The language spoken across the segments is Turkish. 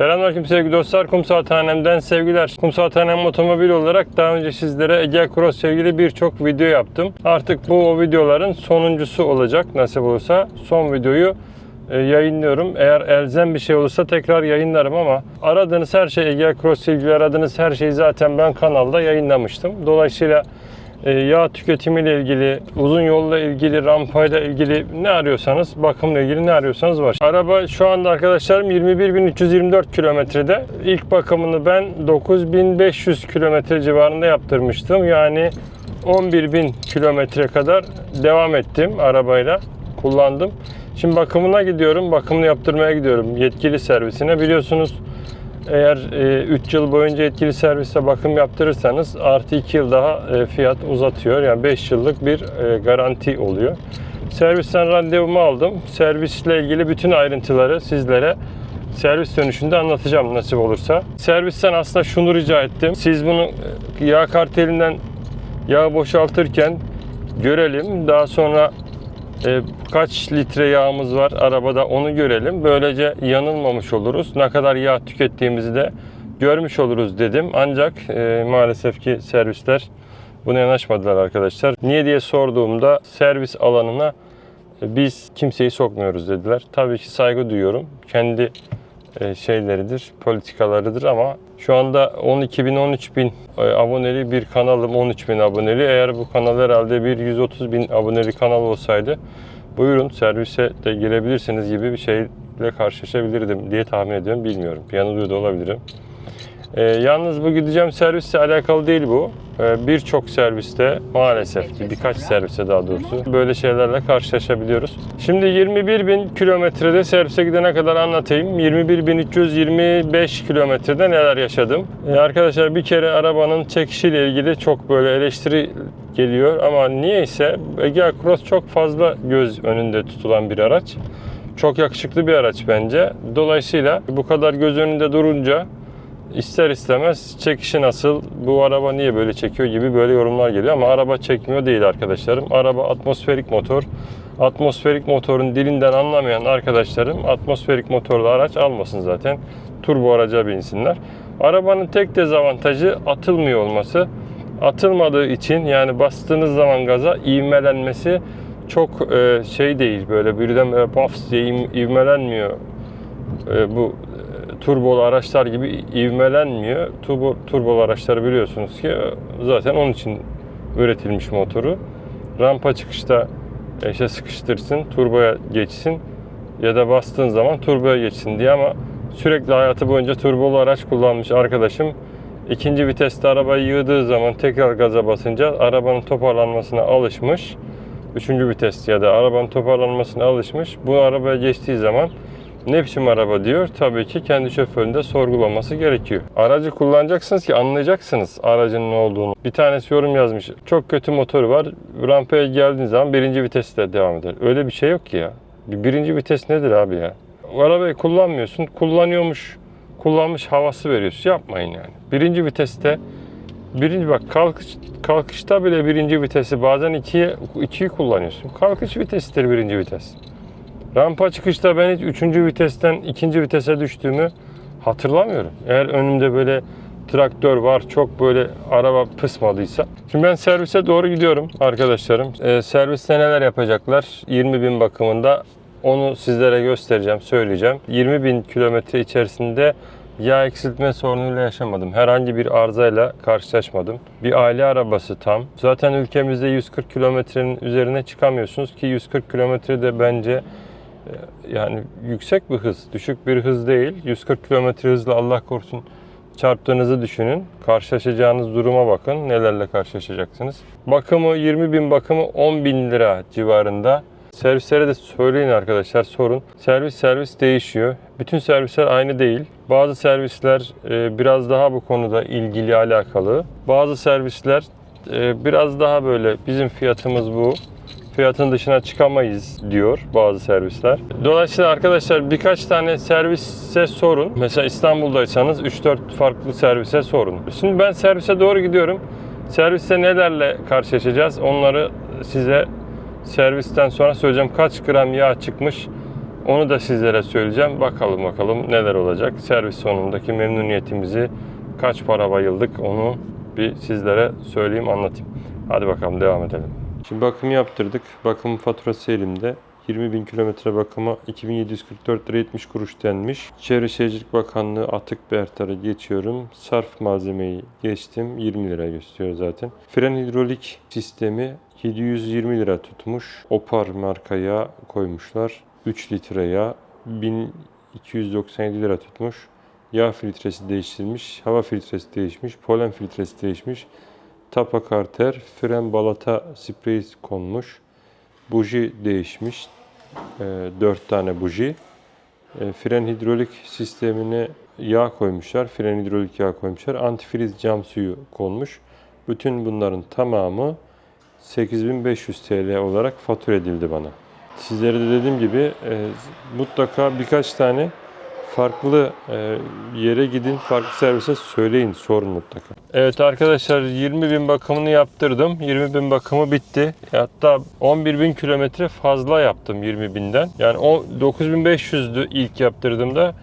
Selamünaleyküm sevgili dostlar. Kum Saathanem'den sevgiler. Kum Saathanem otomobil olarak daha önce sizlere Ege Cross sevgili birçok video yaptım. Artık bu o videoların sonuncusu olacak nasip olursa. Son videoyu e, yayınlıyorum. Eğer elzem bir şey olursa tekrar yayınlarım ama aradığınız her şey Ege Cross ilgili aradığınız her şeyi zaten ben kanalda yayınlamıştım. Dolayısıyla yağ tüketimiyle ilgili, uzun yolla ilgili, rampayla ilgili ne arıyorsanız, bakımla ilgili ne arıyorsanız var. Araba şu anda arkadaşlarım 21.324 kilometrede. İlk bakımını ben 9.500 kilometre civarında yaptırmıştım. Yani 11.000 kilometre kadar devam ettim arabayla, kullandım. Şimdi bakımına gidiyorum, bakımını yaptırmaya gidiyorum yetkili servisine. Biliyorsunuz eğer 3 yıl boyunca yetkili serviste bakım yaptırırsanız artı 2 yıl daha e, fiyat uzatıyor. Yani 5 yıllık bir e, garanti oluyor. Servisten randevumu aldım. Servisle ilgili bütün ayrıntıları sizlere servis dönüşünde anlatacağım nasip olursa. Servisten aslında şunu rica ettim. Siz bunu e, yağ kartelinden yağ boşaltırken görelim. Daha sonra e, kaç litre yağımız var arabada onu görelim. Böylece yanılmamış oluruz. Ne kadar yağ tükettiğimizi de görmüş oluruz dedim. Ancak e, maalesef ki servisler buna yanaşmadılar arkadaşlar. Niye diye sorduğumda servis alanına e, biz kimseyi sokmuyoruz dediler. Tabii ki saygı duyuyorum. Kendi e, şeyleridir, politikalarıdır ama şu anda 12 bin, 13 bin e, aboneli bir kanalım, 13 bin aboneli. Eğer bu kanal herhalde bir 130 bin aboneli kanal olsaydı buyurun servise de girebilirsiniz gibi bir şeyle karşılaşabilirdim diye tahmin ediyorum. Bilmiyorum. Yanılıyor da olabilirim. E, yalnız bu gideceğim servisle alakalı değil bu. E, Birçok serviste maalesef ki birkaç serviste daha doğrusu böyle şeylerle karşılaşabiliyoruz. Şimdi 21 bin kilometrede servise gidene kadar anlatayım. 21.325 kilometrede neler yaşadım. E, arkadaşlar bir kere arabanın çekişiyle ilgili çok böyle eleştiri geliyor ama niyeyse Ege Cross çok fazla göz önünde tutulan bir araç. Çok yakışıklı bir araç bence. Dolayısıyla bu kadar göz önünde durunca ister istemez çekişi nasıl, bu araba niye böyle çekiyor gibi böyle yorumlar geliyor ama araba çekmiyor değil arkadaşlarım. Araba atmosferik motor. Atmosferik motorun dilinden anlamayan arkadaşlarım atmosferik motorlu araç almasın zaten. Turbo araca binsinler. Arabanın tek dezavantajı atılmıyor olması. Atılmadığı için yani bastığınız zaman gaza ivmelenmesi çok e, şey değil böyle birden böyle paf diye ivmelenmiyor. E, bu turbolu araçlar gibi ivmelenmiyor. Turbo, turbolu araçları biliyorsunuz ki zaten onun için üretilmiş motoru. Rampa çıkışta e, işte sıkıştırsın, turboya geçsin ya da bastığın zaman turboya geçsin diye ama sürekli hayatı boyunca turbolu araç kullanmış arkadaşım ikinci viteste arabayı yığdığı zaman tekrar gaza basınca arabanın toparlanmasına alışmış. Üçüncü vites ya da arabanın toparlanmasına alışmış. Bu arabaya geçtiği zaman ne biçim araba diyor. Tabii ki kendi şoföründe sorgulaması gerekiyor. Aracı kullanacaksınız ki anlayacaksınız aracın ne olduğunu. Bir tanesi yorum yazmış. Çok kötü motoru var. Rampaya geldiğiniz zaman birinci viteste devam eder. Öyle bir şey yok ki ya. Bir Birinci vites nedir abi ya? Arabayı kullanmıyorsun. Kullanıyormuş, kullanmış havası veriyorsun. Yapmayın yani. Birinci viteste Birinci bak kalkış, kalkışta bile birinci vitesi bazen ikiye, ikiyi kullanıyorsun. Kalkış vitesidir birinci vites. Rampa çıkışta ben hiç üçüncü vitesten ikinci vitese düştüğümü hatırlamıyorum. Eğer önümde böyle traktör var çok böyle araba pısmadıysa. Şimdi ben servise doğru gidiyorum arkadaşlarım. Ee, serviste neler yapacaklar 20 bin bakımında onu sizlere göstereceğim, söyleyeceğim. 20 bin kilometre içerisinde yağ eksiltme sorunuyla yaşamadım. Herhangi bir arızayla karşılaşmadım. Bir aile arabası tam. Zaten ülkemizde 140 kilometrenin üzerine çıkamıyorsunuz ki 140 kilometre de bence yani yüksek bir hız, düşük bir hız değil. 140 kilometre hızla Allah korusun çarptığınızı düşünün. Karşılaşacağınız duruma bakın. Nelerle karşılaşacaksınız. Bakımı 20 bin bakımı 10 bin lira civarında. Servislere de söyleyin arkadaşlar sorun. Servis servis değişiyor. Bütün servisler aynı değil. Bazı servisler e, biraz daha bu konuda ilgili alakalı. Bazı servisler e, biraz daha böyle bizim fiyatımız bu. Fiyatın dışına çıkamayız diyor bazı servisler. Dolayısıyla arkadaşlar birkaç tane servise sorun. Mesela İstanbul'daysanız 3-4 farklı servise sorun. Şimdi ben servise doğru gidiyorum. Serviste nelerle karşılaşacağız onları size servisten sonra söyleyeceğim. Kaç gram yağ çıkmış Onu da sizlere söyleyeceğim. Bakalım bakalım neler olacak. Servis sonundaki memnuniyetimizi kaç para bayıldık onu bir sizlere söyleyeyim anlatayım. Hadi bakalım devam edelim. Şimdi bakım yaptırdık. Bakım faturası elimde. 20 bin kilometre bakıma 2744 lira 70 kuruş denmiş. Çevre Şehircilik Bakanlığı atık bertarı geçiyorum. Sarf malzemeyi geçtim. 20 lira gösteriyor zaten. Fren hidrolik sistemi 720 lira tutmuş. Opar marka yağ koymuşlar. 3 litre yağ 1297 lira tutmuş. Yağ filtresi değiştirilmiş. Hava filtresi değişmiş. Polen filtresi değişmiş. Tapa karter, fren balata spreyi konmuş. Buji değişmiş. 4 tane buji. E, fren hidrolik sistemine yağ koymuşlar. Fren hidrolik yağ koymuşlar. Antifriz cam suyu konmuş. Bütün bunların tamamı 8500 TL olarak fatura edildi bana. Sizlere de dediğim gibi e, mutlaka birkaç tane farklı e, yere gidin, farklı servise söyleyin, sorun mutlaka. Evet arkadaşlar 20 bin bakımını yaptırdım. 20 bin bakımı bitti. Hatta 11 bin kilometre fazla yaptım 20 binden. Yani o 9500'dü ilk yaptırdığımda.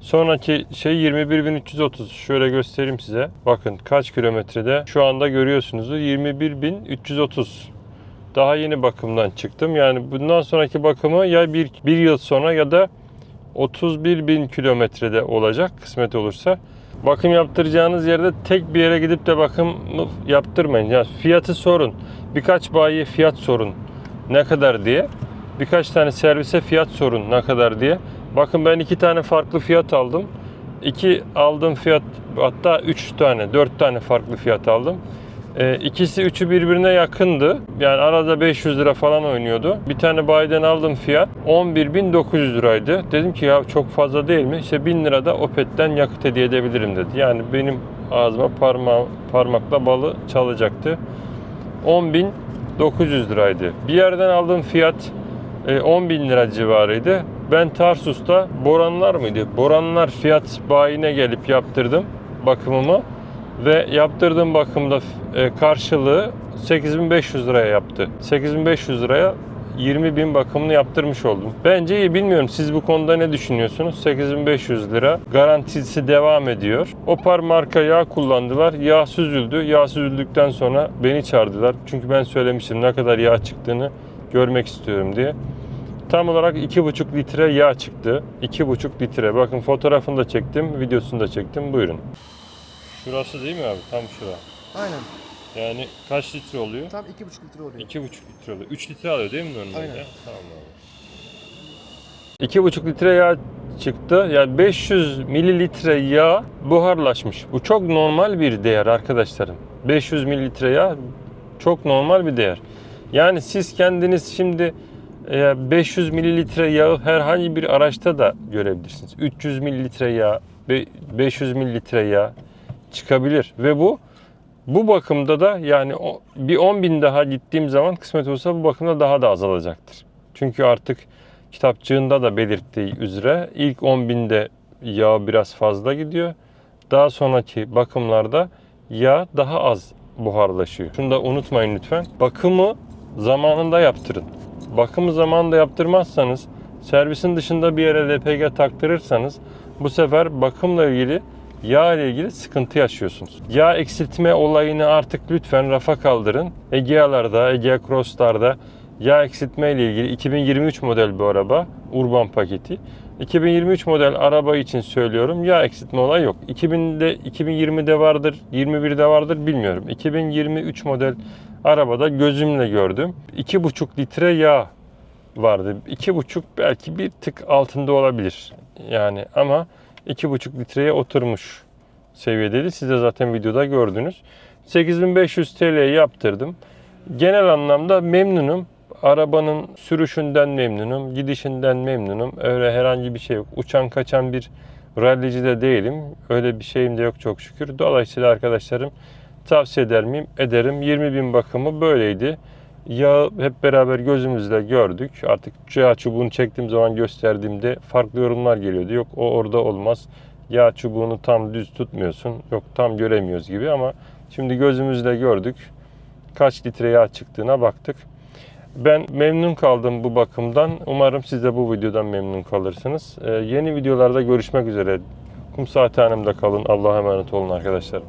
Sonraki şey 21.330. Şöyle göstereyim size. Bakın kaç kilometrede. Şu anda görüyorsunuz 21.330. Daha yeni bakımdan çıktım. Yani bundan sonraki bakımı ya bir, bir yıl sonra ya da 31 bin kilometrede olacak kısmet olursa. Bakım yaptıracağınız yerde tek bir yere gidip de bakım yaptırmayın. Yani fiyatı sorun. Birkaç bayiye fiyat sorun. Ne kadar diye. Birkaç tane servise fiyat sorun ne kadar diye. Bakın ben iki tane farklı fiyat aldım. İki aldığım fiyat hatta üç tane, dört tane farklı fiyat aldım. Ee, ikisi üçü birbirine yakındı. Yani arada 500 lira falan oynuyordu. Bir tane bayiden aldım fiyat 11.900 liraydı. Dedim ki ya çok fazla değil mi? İşte 1000 lira da Opet'ten yakıt hediye edebilirim dedi. Yani benim ağzıma parma parmakla balı çalacaktı. 10.900 liraydı. Bir yerden aldığım fiyat e, 10 bin lira civarıydı. Ben Tarsus'ta Boranlar mıydı? Boranlar fiyat bayine gelip yaptırdım bakımımı ve yaptırdığım bakımda e, karşılığı 8500 liraya yaptı. 8500 liraya 20 bin bakımını yaptırmış oldum. Bence iyi bilmiyorum siz bu konuda ne düşünüyorsunuz? 8500 lira garantisi devam ediyor. Opar marka yağ kullandılar. Yağ süzüldü. Yağ süzüldükten sonra beni çağırdılar. Çünkü ben söylemiştim ne kadar yağ çıktığını görmek istiyorum diye. Tam olarak 2,5 litre yağ çıktı. 2,5 litre. Bakın fotoğrafını da çektim, videosunu da çektim. Buyurun. Şurası değil mi abi? Tam şura. Aynen. Yani kaç litre oluyor? Tam 2,5 litre oluyor. 2,5 litre oluyor. 3 litre alıyor değil mi normalde? Aynen. Tamam abi. 2,5 litre yağ çıktı. Yani 500 mililitre yağ buharlaşmış. Bu çok normal bir değer arkadaşlarım. 500 mililitre yağ çok normal bir değer. Yani siz kendiniz şimdi e, 500 mililitre yağı herhangi bir araçta da görebilirsiniz. 300 mililitre yağ, be- 500 mililitre yağ çıkabilir ve bu bu bakımda da yani bir 10 bin daha gittiğim zaman kısmet olsa bu bakımda daha da azalacaktır. Çünkü artık kitapçığında da belirttiği üzere ilk 10 binde yağ biraz fazla gidiyor. Daha sonraki bakımlarda yağ daha az buharlaşıyor. Şunu da unutmayın lütfen. Bakımı zamanında yaptırın. Bakımı zamanında yaptırmazsanız, servisin dışında bir yere LPG taktırırsanız bu sefer bakımla ilgili yağ ile ilgili sıkıntı yaşıyorsunuz. Yağ eksiltme olayını artık lütfen rafa kaldırın. Egea'larda, Egea Cross'larda yağ eksiltme ile ilgili 2023 model bu araba. Urban paketi. 2023 model araba için söylüyorum. Yağ eksiltme olayı yok. 2000'de 2020'de vardır, 21'de vardır bilmiyorum. 2023 model arabada gözümle gördüm. 2,5 litre yağ vardı. 2,5 belki bir tık altında olabilir. Yani ama 2,5 litreye oturmuş seviyedeydi. Siz de zaten videoda gördünüz. 8500 TL yaptırdım. Genel anlamda memnunum. Arabanın sürüşünden memnunum, gidişinden memnunum. Öyle herhangi bir şey yok. Uçan kaçan bir rallici de değilim. Öyle bir şeyim de yok çok şükür. Dolayısıyla arkadaşlarım tavsiye eder miyim? Ederim. 20 bin bakımı böyleydi. Yağı hep beraber gözümüzle gördük. Artık yağ çubuğunu çektiğim zaman gösterdiğimde farklı yorumlar geliyordu. Yok o orada olmaz. Yağ çubuğunu tam düz tutmuyorsun. Yok tam göremiyoruz gibi ama şimdi gözümüzle gördük. Kaç litre yağ çıktığına baktık. Ben memnun kaldım bu bakımdan. Umarım siz de bu videodan memnun kalırsınız. Ee, yeni videolarda görüşmek üzere. Kum Saati Hanım'da kalın. Allah'a emanet olun arkadaşlar.